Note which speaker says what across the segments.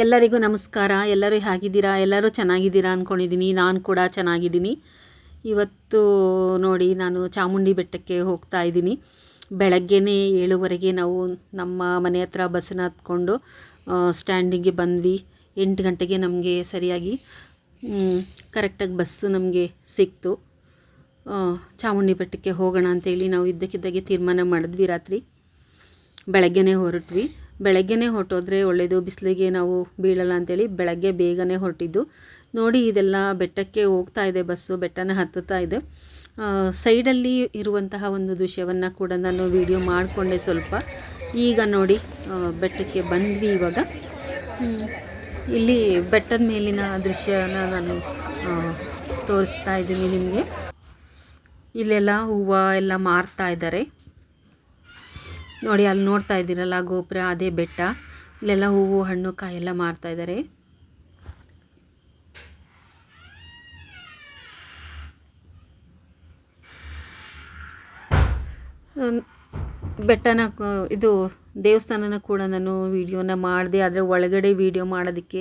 Speaker 1: ಎಲ್ಲರಿಗೂ ನಮಸ್ಕಾರ. ಎಲ್ಲರೂ ಹೇಗಿದ್ದೀರಾ? ಎಲ್ಲರೂ ಚೆನ್ನಾಗಿದ್ದೀರಾ ಅಂದ್ಕೊಂಡಿದ್ದೀನಿ ನಾನು ಕೂಡ ಚೆನ್ನಾಗಿದ್ದೀನಿ. ಇವತ್ತು ನೋಡಿ, ನಾನು ಚಾಮುಂಡಿ ಬೆಟ್ಟಕ್ಕೆ ಹೋಗ್ತಾ ಇದ್ದೀನಿ. ಬೆಳಗ್ಗೆನೇ ಏಳುವರೆಗೆ ನಾವು ನಮ್ಮ ಮನೆ ಹತ್ರ ಬಸ್ಸನ್ನ ಹತ್ಕೊಂಡು ಸ್ಟ್ಯಾಂಡಿಗೆ ಬಂದ್ವಿ. ಎಂಟು ಗಂಟೆಗೆ ನಮಗೆ ಸರಿಯಾಗಿ ಕರೆಕ್ಟಾಗಿ ಬಸ್ಸು ನಮಗೆ ಸಿಕ್ತು. ಚಾಮುಂಡಿ ಬೆಟ್ಟಕ್ಕೆ ಹೋಗೋಣ ಅಂತೇಳಿ ನಾವು ಇದ್ದಕ್ಕಿದ್ದಾಗೆ ತೀರ್ಮಾನ ಮಾಡಿದ್ವಿ ರಾತ್ರಿ. ಬೆಳಗ್ಗೆನೇ ಹೊರಟ್ವಿ. ಬೆಳಗ್ಗೆನೇ ಹೊರಟೋದ್ರೆ ಒಳ್ಳೆಯದು ಬಿಸಿಲಿಗೆ ನಾವು ಬೀಳಲ್ಲ ಅಂತೇಳಿ ಬೆಳಗ್ಗೆ ಬೇಗನೆ ಹೊರಟಿದ್ದು. ನೋಡಿ, ಇದೆಲ್ಲ ಬೆಟ್ಟಕ್ಕೆ ಹೋಗ್ತಾ ಇದೆ ಬಸ್ಸು ಬೆಟ್ಟನ ಹತ್ತುತ್ತಾ ಇದೆ. ಸೈಡಲ್ಲಿ ಇರುವಂತಹ ಒಂದು ದೃಶ್ಯವನ್ನು ಕೂಡ ನಾನು ವಿಡಿಯೋ ಮಾಡಿಕೊಂಡೆ ಸ್ವಲ್ಪ. ಈಗ ನೋಡಿ ಬೆಟ್ಟಕ್ಕೆ ಬಂದ್ವಿ ಇವಾಗ. ಇಲ್ಲಿ ಬೆಟ್ಟದ ಮೇಲಿನ ದೃಶ್ಯನ ನಾನು ತೋರಿಸ್ತಾ ಇದ್ದೀನಿ ನಿಮಗೆ. ಇಲ್ಲೆಲ್ಲ ಹೂವು ಎಲ್ಲ ಮಾರ್ತಾ ಇದ್ದಾರೆ. ನೋಡಿ, ಅಲ್ಲಿ ನೋಡ್ತಾ ಇದ್ದೀರಲ್ಲ, ಗೋಪುರ, ಅದೇ ಬೆಟ್ಟ. ಇಲ್ಲೆಲ್ಲ ಹೂವು, ಹಣ್ಣು, ಕಾಯಿ ಎಲ್ಲ ಮಾರ್ತಾ ಇದ್ದಾರೆ. ಬೆಟ್ಟನ ಇದು ದೇವಸ್ಥಾನನ ಕೂಡ ನಾನು ವಿಡಿಯೋನ ಮಾಡಿದೆ, ಆದರೆ ಒಳಗಡೆ ವಿಡಿಯೋ ಮಾಡೋದಕ್ಕೆ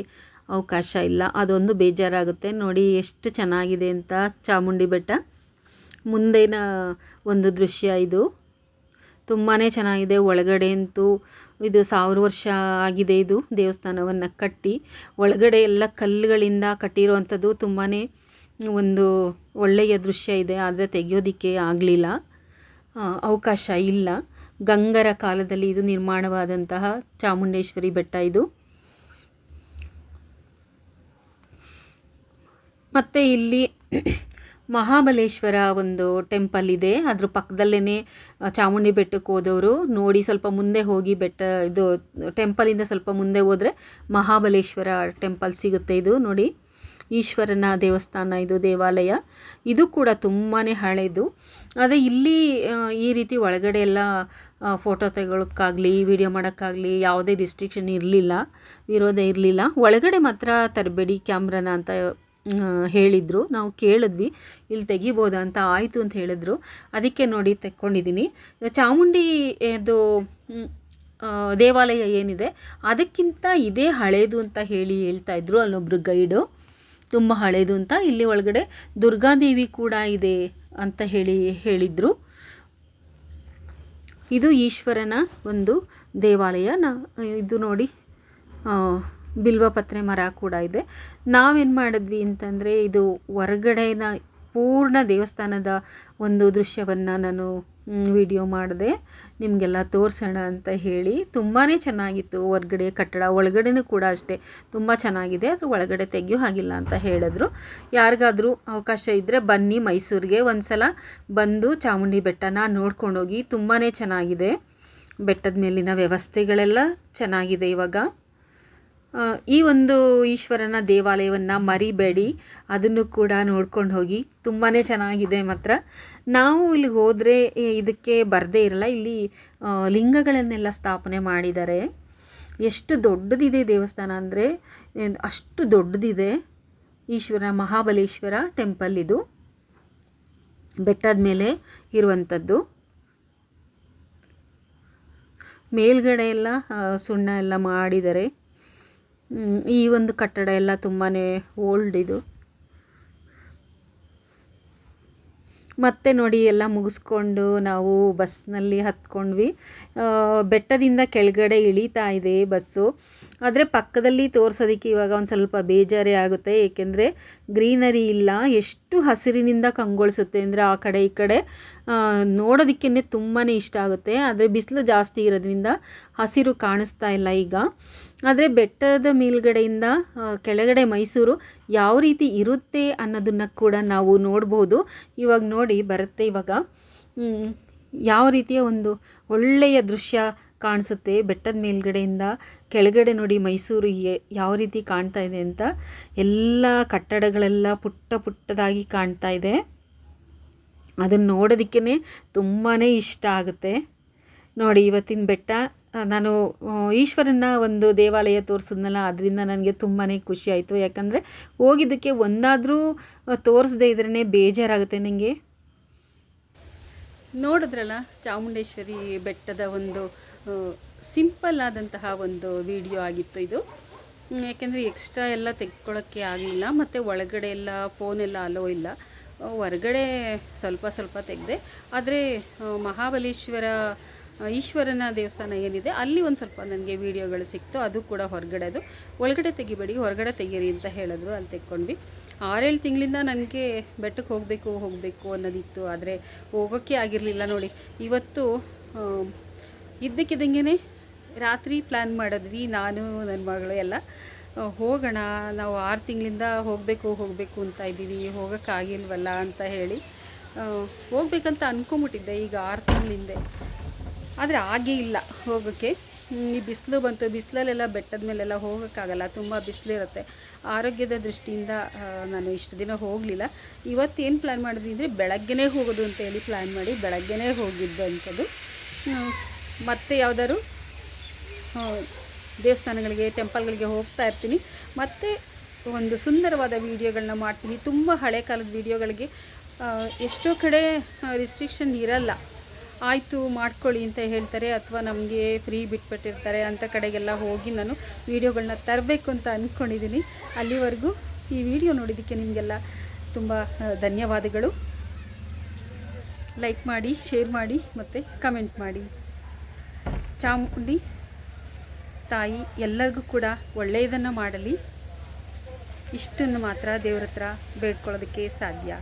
Speaker 1: ಅವಕಾಶ ಇಲ್ಲ. ಅದೊಂದು ಬೇಜಾರಾಗುತ್ತೆ. ನೋಡಿ, ಎಷ್ಟು ಚೆನ್ನಾಗಿದೆ ಅಂತ ಚಾಮುಂಡಿ ಬೆಟ್ಟ. ಮುಂದಿನ ಒಂದು ದೃಶ್ಯ ಇದು. ತುಂಬಾ ಚೆನ್ನಾಗಿದೆ. ಒಳಗಡೆ ಅಂತೂ ಇದು ಸಾವಿರ ವರ್ಷ ಆಗಿದೆ ಇದು ದೇವಸ್ಥಾನವನ್ನು ಕಟ್ಟಿ. ಒಳಗಡೆ ಎಲ್ಲ ಕಲ್ಲುಗಳಿಂದ ಕಟ್ಟಿರುವಂಥದ್ದು ತುಂಬಾ ಒಂದು ಒಳ್ಳೆಯ ದೃಶ್ಯ ಇದೆ. ಆದರೆ ತೆಗೆಯೋದಕ್ಕೆ ಆಗಲಿಲ್ಲ. ಅವಕಾಶ ಇಲ್ಲ. ಗಂಗರ ಕಾಲದಲ್ಲಿ ಇದು ನಿರ್ಮಾಣವಾದಂತಹ ಚಾಮುಂಡೇಶ್ವರಿ ಬೆಟ್ಟ ಇದು. ಮತ್ತು ಇಲ್ಲಿ ಮಹಾಬಲೇಶ್ವರ ಒಂದು ಟೆಂಪಲ್ ಇದೆ. ಅದ್ರ ಪಕ್ಕದಲ್ಲೇ ಚಾಮುಂಡಿ ಬೆಟ್ಟಕ್ಕೆ ಹೋದವರು. ನೋಡಿ ಸ್ವಲ್ಪ ಮುಂದೆ ಹೋಗಿ ಬೆಟ್ಟ, ಇದು ಟೆಂಪಲಿಂದ ಸ್ವಲ್ಪ ಮುಂದೆ ಹೋದರೆ ಮಹಾಬಲೇಶ್ವರ ಟೆಂಪಲ್ ಸಿಗುತ್ತೆ ಇದು. ನೋಡಿ, ಈಶ್ವರನ ದೇವಸ್ಥಾನ ಇದು, ದೇವಾಲಯ. ಇದು ಕೂಡ ತುಂಬಾ ಹಳೆಯದು ಅದೇ ಇಲ್ಲಿ ಈ ರೀತಿ ಒಳಗಡೆ ಎಲ್ಲ ಫೋಟೋ ತೆಗೊಳಕ್ಕಾಗಲಿ ವಿಡಿಯೋ ಮಾಡೋಕ್ಕಾಗಲಿ ಯಾವುದೇ ರಿಸ್ಟ್ರಿಕ್ಷನ್ ಇರಲಿಲ್ಲ, ವಿರೋಧ ಇರಲಿಲ್ಲ. ಒಳಗಡೆ ಮಾತ್ರ ತರಬೇಡಿ ಕ್ಯಾಮ್ರಾನ ಅಂತ ಹೇಳಿದರು. ನಾವು ಕೇಳಿದ್ವಿ, ಇಲ್ಲಿ ತೆಗಿಬೋದಾ ಅಂತ ಆಯಿತು ಅಂತ ಹೇಳಿದ್ರು. ಅದಕ್ಕೆ ನೋಡಿ ತೆಕ್ಕೊಂಡಿದ್ದೀನಿ. ಚಾಮುಂಡಿ ಇದು ದೇವಾಲಯ ಏನಿದೆ, ಅದಕ್ಕಿಂತ ಇದೇ ಹಳೇದು ಅಂತ ಹೇಳಿ ಹೇಳ್ತಾ ಇದ್ರು ಅಲ್ಲೊಬ್ರು ಗೈಡು. ತುಂಬ ಹಳೇದು ಅಂತ, ಇಲ್ಲಿ ಒಳಗಡೆ ದುರ್ಗಾದೇವಿ ಕೂಡ ಇದೆ ಅಂತ ಹೇಳಿ ಹೇಳಿದರು. ಇದು ಈಶ್ವರನ ಒಂದು ದೇವಾಲಯ. ನ, ಇದು ನೋಡಿ ಆ, ಬಿಲ್ವಪತ್ರೆ ಮರ ಕೂಡ ಇದೆ. ನಾವೇನು ಮಾಡಿದ್ವಿ ಅಂತಂದರೆ ಇದು ಹೊರಗಡೆನ ಪೂರ್ಣ ದೇವಸ್ಥಾನದ ಒಂದು ದೃಶ್ಯವನ್ನು ನಾನು ವಿಡಿಯೋ ಮಾಡಿದೆ. ನಿಮಗೆಲ್ಲ ತೋರಿಸೋಣ ಅಂತ ಹೇಳಿ. ತುಂಬಾ ಚೆನ್ನಾಗಿತ್ತು ಹೊರಗಡೆ ಕಟ್ಟಡ. ಒಳಗಡೆನೂ ಕೂಡ ಅಷ್ಟೇ ತುಂಬ ಚೆನ್ನಾಗಿದೆ. ಅದು ಒಳಗಡೆ ತೆಗೆಯೋ ಹಾಗಿಲ್ಲ ಅಂತ ಹೇಳಿದ್ರು. ಯಾರಿಗಾದರೂ ಅವಕಾಶ ಇದ್ದರೆ ಬನ್ನಿ ಮೈಸೂರಿಗೆ. ಒಂದು ಸಲ ಬಂದು ಚಾಮುಂಡಿ ಬೆಟ್ಟನ ನೋಡ್ಕೊಂಡೋಗಿ ತುಂಬಾ ಚೆನ್ನಾಗಿದೆ. ಬೆಟ್ಟದ ಮೇಲಿನ ವ್ಯವಸ್ಥೆಗಳೆಲ್ಲ ಚೆನ್ನಾಗಿದೆ ಇವಾಗ. ಈ ಒಂದು ಈಶ್ವರನ ದೇವಾಲಯವನ್ನು ಮರಿಬೇಡಿ. ಅದನ್ನು ಕೂಡ ನೋಡ್ಕೊಂಡು ಹೋಗಿ. ತುಂಬಾ ಚೆನ್ನಾಗಿದೆ ಮಾತ್ರ. ನಾವು ಇಲ್ಲಿಗೆ ಹೋದರೆ ಇದಕ್ಕೆ ಬರದೇ ಇರಲ್ಲ. ಇಲ್ಲಿ ಲಿಂಗಗಳನ್ನೆಲ್ಲ ಸ್ಥಾಪನೆ ಮಾಡಿದ್ದಾರೆ. ಎಷ್ಟು ದೊಡ್ಡದಿದೆ ದೇವಸ್ಥಾನ ಅಂದರೆ ಅಷ್ಟು ದೊಡ್ಡದಿದೆ ಈಶ್ವರ, ಮಹಾಬಲೇಶ್ವರ ಟೆಂಪಲ್ ಇದು. ಬೆಟ್ಟದ ಮೇಲೆ ಇರುವಂಥದ್ದು. ಮೇಲ್ಗಡೆ ಎಲ್ಲ ಸುಣ್ಣ ಎಲ್ಲ ಮಾಡಿದ್ದಾರೆ. ಈ ಒಂದು ಕಟ್ಟಡ ಎಲ್ಲ ತುಂಬಾ ಓಲ್ಡ್ ಇದು. ಮತ್ತೆ ನೋಡಿ ಎಲ್ಲ ಮುಗಿಸ್ಕೊಂಡು ನಾವು ಬಸ್ನಲ್ಲಿ ಹತ್ಕೊಂಡ್ವಿ. ಬೆಟ್ಟದಿಂದ ಕೆಳಗಡೆ ಇಳೀತಾ ಇದೆ ಬಸ್ಸು ಆದರೆ ಪಕ್ಕದಲ್ಲಿ ತೋರಿಸೋದಕ್ಕೆ ಇವಾಗ ಒಂದು ಸ್ವಲ್ಪ ಬೇಜಾರೇ ಆಗುತ್ತೆ. ಏಕೆಂದರೆ ಗ್ರೀನರಿ ಇಲ್ಲ, ಎಷ್ಟು ಹಸಿರಿನಿಂದ ಕಂಗೊಳಿಸುತ್ತೆ ಅಂದರೆ ಆ ಕಡೆ ಈ ಕಡೆ. ನೋಡೋದಕ್ಕೇ ತುಂಬಾ ಇಷ್ಟ ಆಗುತ್ತೆ. ಆದರೆ ಬಿಸಿಲು ಜಾಸ್ತಿ ಇರೋದ್ರಿಂದ ಹಸಿರು ಕಾಣಿಸ್ತಾ ಇಲ್ಲ ಈಗ. ಆದರೆ ಬೆಟ್ಟದ ಮೇಲ್ಗಡೆಯಿಂದ ಕೆಳಗಡೆ ಮೈಸೂರು ಯಾವ ರೀತಿ ಇರುತ್ತೆ ಅನ್ನೋದನ್ನು ಕೂಡ ನಾವು ನೋಡ್ಬೋದು. ಇವಾಗ ನೋಡಿ, ಬರುತ್ತೆ ಇವಾಗ. ಯಾವ ರೀತಿಯ ಒಂದು ಒಳ್ಳೆಯ ದೃಶ್ಯ ಕಾಣಿಸುತ್ತೆ ಬೆಟ್ಟದ ಮೇಲ್ಗಡೆಯಿಂದ, ಕೆಳಗಡೆ ನೋಡಿ ಮೈಸೂರು ಯಾವ ರೀತಿ ಕಾಣ್ತಾ ಇದೆ ಅಂತ. ಎಲ್ಲ ಕಟ್ಟಡಗಳೆಲ್ಲ ಪುಟ್ಟ ಪುಟ್ಟದಾಗಿ ಕಾಣ್ತಾ ಇದೆ. ಅದನ್ನು ನೋಡೋದಕ್ಕೇ ತುಂಬಾ ಇಷ್ಟ ಆಗುತ್ತೆ. ನೋಡಿ, ಇವತ್ತಿನ ಬೆಟ್ಟ, ನಾನು ಈಶ್ವರನ ಒಂದು ದೇವಾಲಯ ತೋರಿಸಿದ್ನಲ್ಲ, ಅದರಿಂದ ನನಗೆ ತುಂಬಾ ಖುಷಿ ಆಯಿತು. ಯಾಕಂದರೆ, ಹೋಗಿದ್ದಕ್ಕೆ ಒಂದಾದರೂ ತೋರಿಸದೇ ಇದ್ರೇ ಬೇಜಾರಾಗುತ್ತೆ ನನಗೆ ನೋಡಿದ್ರಲ್ಲ, ಚಾಮುಂಡೇಶ್ವರಿ ಬೆಟ್ಟದ ಒಂದು ಸಿಂಪಲ್ ಆದಂತಹ ಒಂದು ವಿಡಿಯೋ ಆಗಿತ್ತು ಇದು. ಯಾಕೆಂದರೆ ಎಕ್ಸ್ಟ್ರಾ ಎಲ್ಲ ತೆಗ್ಕೊಳ್ಳೋಕ್ಕೆ ಆಗಲಿಲ್ಲ, ಮತ್ತು ಒಳಗಡೆ ಎಲ್ಲ ಫೋನೆಲ್ಲ ಅಲೋ ಇಲ್ಲ. ಹೊರಗಡೆ ಸ್ವಲ್ಪ ಸ್ವಲ್ಪ ತೆಗೆದೆ, ಆದರೆ ಮಹಾಬಲೇಶ್ವರ ಈಶ್ವರನ ದೇವಸ್ಥಾನ ಏನಿದೆ, ಅಲ್ಲಿ ಒಂದು ಸ್ವಲ್ಪ ನನಗೆ ವೀಡಿಯೋಗಳು ಸಿಕ್ತು, ಅದು ಕೂಡ ಹೊರಗಡೆದು. ಒಳಗಡೆ ತೆಗಿಬೇಡಿ, ಹೊರಗಡೆ ತೆಗೀರಿ ಅಂತ ಹೇಳಿದ್ರು, ಅಲ್ಲಿ ತೆಕ್ಕೊಂಡ್ವಿ. ಆರೇಳು ತಿಂಗಳಿಂದ ನನಗೆ ಬೆಟ್ಟಕ್ಕೆ ಹೋಗಬೇಕು ಹೋಗಬೇಕು ಅನ್ನೋದಿತ್ತು, ಆದರೆ ಹೋಗೋಕ್ಕೆ ಆಗಿರಲಿಲ್ಲ ನೋಡಿ. ಇವತ್ತು ಇದ್ದಕ್ಕಿದ್ದಂಗೆ ರಾತ್ರಿ ಪ್ಲ್ಯಾನ್ ಮಾಡಿದ್ವಿ, ನಾನು ನನ್ನ ಮಗಳು ಎಲ್ಲ. ಹೋಗೋಣ ನಾವು ಆರು ತಿಂಗಳಿಂದ ಹೋಗಬೇಕು ಹೋಗಬೇಕು ಅಂತ ಇದ್ದೀವಿ ಹೋಗೋಕ್ಕಾಗಿಲ್ವಲ್ಲ ಅಂತ ಹೇಳಿ ಹೋಗ್ಬೇಕಂತ ಅಂದ್ಕೊಂಬಿಟ್ಟಿದ್ದೆ ಈಗ ಆರು ತಿಂಗಳಿಂದೆ. ಆದರೆ ಆಗೇ ಇಲ್ಲ ಹೋಗೋಕ್ಕೆ. ಈ ಬಿಸಿಲು ಬಂತು ಬಿಸಿಲಲ್ಲೆಲ್ಲ ಬೆಟ್ಟದ ಮೇಲೆಲ್ಲ ಹೋಗೋಕ್ಕಾಗಲ್ಲ ತುಂಬ ಬಿಸಿಲಿರುತ್ತೆ ಆರೋಗ್ಯದ ದೃಷ್ಟಿಯಿಂದ ನಾನು ಇಷ್ಟು ದಿನ ಹೋಗಲಿಲ್ಲ. ಇವತ್ತೇನು ಪ್ಲ್ಯಾನ್ ಮಾಡಿದ್ವಿ ಅಂದರೆ ಬೆಳಗ್ಗೆನೇ ಹೋಗೋದು ಅಂತ ಹೇಳಿ ಪ್ಲ್ಯಾನ್ ಮಾಡಿ ಬೆಳಗ್ಗೆನೇ ಹೋಗಿದ್ದು ಅಂಥದ್ದು. ಹ್ಮ್, ಮತ್ತೆ ಯಾವ್ದಾದ್ರು ದೇವಸ್ಥಾನಗಳಿಗೆ, ಟೆಂಪಲ್ಗಳಿಗೆ ಹೋಗ್ತಾ ಇರ್ತೀನಿ. ಮತ್ತು ಒಂದು ಸುಂದರವಾದ ವೀಡಿಯೋಗಳನ್ನ ಮಾಡ್ತೀನಿ. ತುಂಬ ಹಳೆ ಕಾಲದ ವೀಡಿಯೋಗಳಿಗೆ ಎಷ್ಟೋ ಕಡೆ ರಿಸ್ಟ್ರಿಕ್ಷನ್ ಇರಲ್ಲ. ಆಯಿತು, ಮಾಡ್ಕೊಳ್ಳಿ ಅಂತ ಹೇಳ್ತಾರೆ, ಅಥವಾ ನಮಗೆ ಫ್ರೀ ಬಿಟ್ಬಿಟ್ಟಿರ್ತಾರೆ ಅಂಥ ಕಡೆಗೆಲ್ಲ ಹೋಗಿ ನಾನು ವೀಡಿಯೋಗಳನ್ನ ತರಬೇಕು ಅಂತ ಅಂದ್ಕೊಂಡಿದ್ದೀನಿ ಅಲ್ಲಿವರೆಗೂ ಈ ವಿಡಿಯೋ ನೋಡಿದ್ದಕ್ಕೆ ನಿಮಗೆಲ್ಲ ತುಂಬ ಧನ್ಯವಾದಗಳು. ಲೈಕ್ ಮಾಡಿ, ಶೇರ್ ಮಾಡಿ, ಮತ್ತು ಕಮೆಂಟ್ ಮಾಡಿ. ಚಾಮುಂಡಿ ತಾಯಿ ಎಲ್ಲರಿಗೂ ಕೂಡ ಒಳ್ಳೆಯದನ್ನು ಮಾಡಲಿ. ಇಷ್ಟನ್ನು ಮಾತ್ರ ದೇವ್ರ ಹತ್ರ ಬೇಡ್ಕೊಳ್ಳೋದಕ್ಕೆ ಸಾಧ್ಯ.